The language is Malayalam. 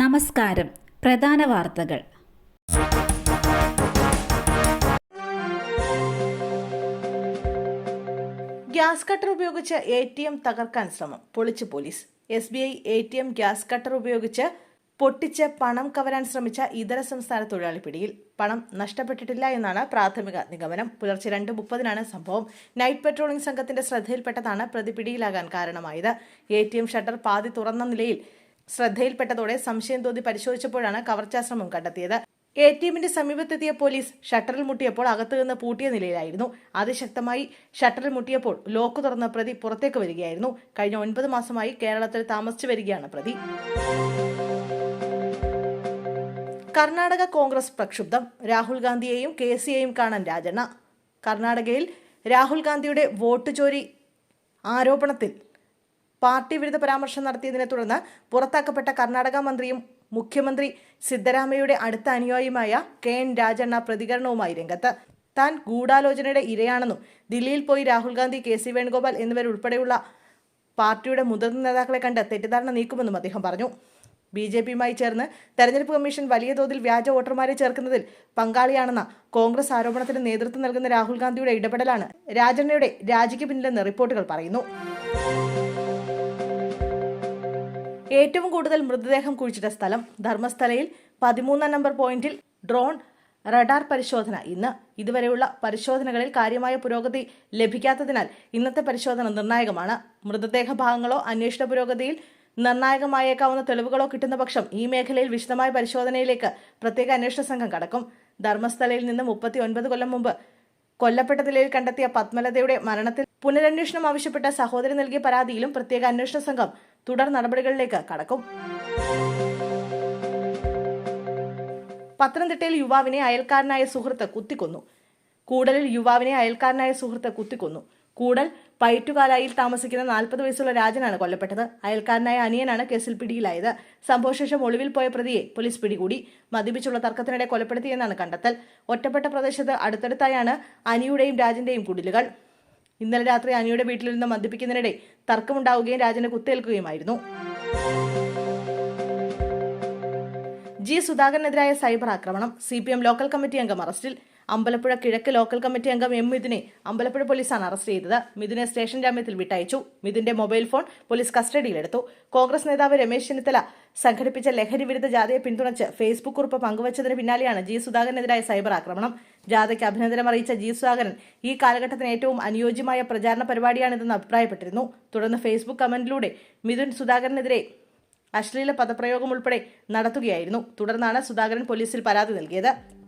നമസ്കാരം. പ്രധാന വാർത്തകൾ. ഗ്യാസ് കട്ടർ ഉപയോഗിച്ച് എ ടി എം തകർക്കാൻ ശ്രമം. പൊളിച്ച് police. S B I A T M gas cutter ഉപയോഗിച്ച് പൊട്ടിച്ച് പണം കവരാൻ ശ്രമിച്ച ഇതര സംസ്ഥാന തൊഴിലാളി പിടിയിൽ. പണം നഷ്ടപ്പെട്ടിട്ടില്ല എന്നാണ് പ്രാഥമിക നിഗമനം. പുലർച്ചെ രണ്ട് മുപ്പതിനാണ് സംഭവം. നൈറ്റ് പെട്രോളിംഗ് സംഘത്തിന്റെ ശ്രദ്ധയിൽപ്പെട്ടതാണ് പ്രതി പിടിയിലാകാൻ കാരണമായത്. എ ടി എം ഷട്ടർ പാതി തുറന്ന നിലയിൽ ശ്രദ്ധയിൽപ്പെട്ടതോടെ സംശയം തോന്നി പരിശോധിച്ചപ്പോഴാണ് കവർച്ചാശ്രമം കണ്ടെത്തിയത്. എ ടി എമ്മിന്റെ സമീപത്തെത്തിയ പോലീസ് ഷട്ടറിൽ മുട്ടിയപ്പോൾ അകത്തു നിന്ന് പൂട്ടിയ നിലയിലായിരുന്നു. അതിശക്തമായി ഷട്ടറിൽ മുട്ടിയപ്പോൾ ലോക്ക് തുറന്ന പ്രതി പുറത്തേക്ക് വരികയായിരുന്നു. കഴിഞ്ഞ ഒൻപത് മാസമായി കേരളത്തിൽ താമസിച്ചു വരികയാണ് പ്രതി. കർണാടക കോൺഗ്രസ് പ്രക്ഷുബ്ധം. രാഹുൽ ഗാന്ധിയെയും കെ സിയെയും കാണാൻ രാജണ്ണ. കർണാടകയിൽ രാഹുൽ ഗാന്ധിയുടെ വോട്ട് ചോരി ആരോപണത്തിൽ പാർട്ടി വിരുദ്ധ പരാമർശം നടത്തിയതിനെ തുടർന്ന് പുറത്താക്കപ്പെട്ട കർണാടക മന്ത്രിയും മുഖ്യമന്ത്രി സിദ്ധരാമയ്യയുടെ അടുത്ത അനുയായിയുമായ കെ എൻ രാജണ്ണ പ്രതികരണവുമായി രംഗത്ത്. താൻ ഗൂഢാലോചനയുടെ ഇരയാണെന്നും ദില്ലിയിൽ പോയി രാഹുൽ ഗാന്ധി കെ സി വേണുഗോപാൽ എന്നിവരുൾപ്പെടെയുള്ള പാർട്ടിയുടെ മുതിർന്ന നേതാക്കളെ കണ്ട് തെറ്റിദ്ധാരണ നീക്കുമെന്നും അദ്ദേഹം പറഞ്ഞു. ബി ജെ പിയുമായി ചേർന്ന് തെരഞ്ഞെടുപ്പ് കമ്മീഷൻ വലിയ തോതിൽ വ്യാജ വോട്ടർമാരെ ചേർക്കുന്നതിൽ പങ്കാളിയാണെന്ന കോൺഗ്രസ് ആരോപണത്തിന് നേതൃത്വം നൽകുന്ന രാഹുൽ ഗാന്ധിയുടെ ഇടപെടലാണ് രാജണ്ണയുടെ രാജിക്ക് പിന്നിലെന്ന് റിപ്പോർട്ടുകൾ പറയുന്നു. ഏറ്റവും കൂടുതൽ മൃതദേഹം കുഴിച്ചിട്ട സ്ഥലം ധർമ്മസ്ഥലയിൽ പതിമൂന്നാം നമ്പർ പോയിന്റിൽ ഡ്രോൺ റഡാർ പരിശോധന. ഇന്ന് ഇതുവരെയുള്ള പരിശോധനകളിൽ കാര്യമായ പുരോഗതി ലഭിക്കാത്തതിനാൽ ഇന്നത്തെ പരിശോധന നിർണായകമാണ്. മൃതദേഹ ഭാഗങ്ങളോ അന്വേഷണ പുരോഗതിയിൽ നിർണായകമായേക്കാവുന്ന തെളിവുകളോ കിട്ടുന്ന പക്ഷം ഈ മേഖലയിൽ വിശദമായ പരിശോധനയിലേക്ക് പ്രത്യേക അന്വേഷണ സംഘം കടക്കും. ധർമ്മസ്ഥലയിൽ നിന്ന് മുപ്പത്തി ഒൻപത് കൊല്ലം മുമ്പ് കൊല്ലപ്പെട്ട നിലയിൽ കണ്ടെത്തിയ പത്മലതയുടെ മരണത്തിൽ പുനരന്വേഷണം ആവശ്യപ്പെട്ട സഹോദരി നൽകിയ പരാതിയിലും പ്രത്യേക അന്വേഷണ സംഘം തുടർ നടപടികളിലേക്ക് കടക്കും. പത്തനംതിട്ടയിൽ യുവാവിനെ അയൽക്കാരനായ സുഹൃത്ത് കുത്തിക്കൊന്നു. കൂടലിൽ യുവാവിനെ അയൽക്കാരനായ സുഹൃത്ത് കുത്തിക്കൊന്നു. കൂടൽ പയറ്റുകാലായിൽ താമസിക്കുന്ന നാൽപ്പത് വയസ്സുള്ള രാജനാണ് കൊല്ലപ്പെട്ടത്. അയൽക്കാരനായ അനിയനാണ് കേസിൽ പിടിയിലായത്. സംഭവശേഷം ഒളിവിൽ പോയ പ്രതിയെ പോലീസ് പിടികൂടി. മദ്യപിച്ചുള്ള തർക്കത്തിനിടെ കൊലപ്പെടുത്തിയെന്നാണ് കണ്ടെത്തൽ. ഒറ്റപ്പെട്ട പ്രദേശത്ത് അടുത്തടുത്തായാണ് അനിയുടെയും രാജന്റെയും കുടിലുകൾ. ഇന്നലെ രാത്രി അനിയുടെ നിന്ന് മദ്യപിക്കുന്നതിനിടെ തർക്കമുണ്ടാവുകയും രാജനെ കുത്തേൽക്കുകയുമായിരുന്നു. ജി സുധാകരനെതിരായ സൈബർ ആക്രമണം. C P M local committee അംഗം അറസ്റ്റിൽ. അമ്പലപ്പുഴ കിഴക്ക് ലോക്കൽ കമ്മിറ്റി അംഗം എം മിഥുനെ അമ്പലപ്പുഴ പോലീസാണ് അറസ്റ്റ് ചെയ്തത്. മിഥുനെ സ്റ്റേഷൻ ജാമ്യത്തിൽ വിട്ടയച്ചു. മിഥുന്റെ മൊബൈൽ ഫോൺ പോലീസ് കസ്റ്റഡിയിലെടുത്തു. കോൺഗ്രസ് നേതാവ് രമേശ് ചെന്നിത്തല സംഘടിപ്പിച്ച ലഹരി വിരുദ്ധ ജാഥയെ പിന്തുണച്ച് ഫേസ്ബുക്ക് കുറിപ്പ് പങ്കുവച്ചതിന് പിന്നാലെയാണ് ജി സുധാകരനെതിരായ സൈബർ ആക്രമണം. ജാഥയ്ക്ക് അഭിനന്ദനം അറിയിച്ച ജി സുധാകരൻ ഈ കാലഘട്ടത്തിന് ഏറ്റവും അനുയോജ്യമായ പ്രചാരണ പരിപാടിയാണിതെന്ന് അഭിപ്രായപ്പെട്ടിരുന്നു. തുടർന്ന് ഫേസ്ബുക്ക് കമന്റിലൂടെ മിഥുൻ സുധാകരനെതിരെ അശ്ലീല പദപ്രയോഗം ഉൾപ്പെടെ നടത്തുകയായിരുന്നു. തുടർന്നാണ് സുധാകരൻ പോലീസിൽ പരാതി നൽകിയത്.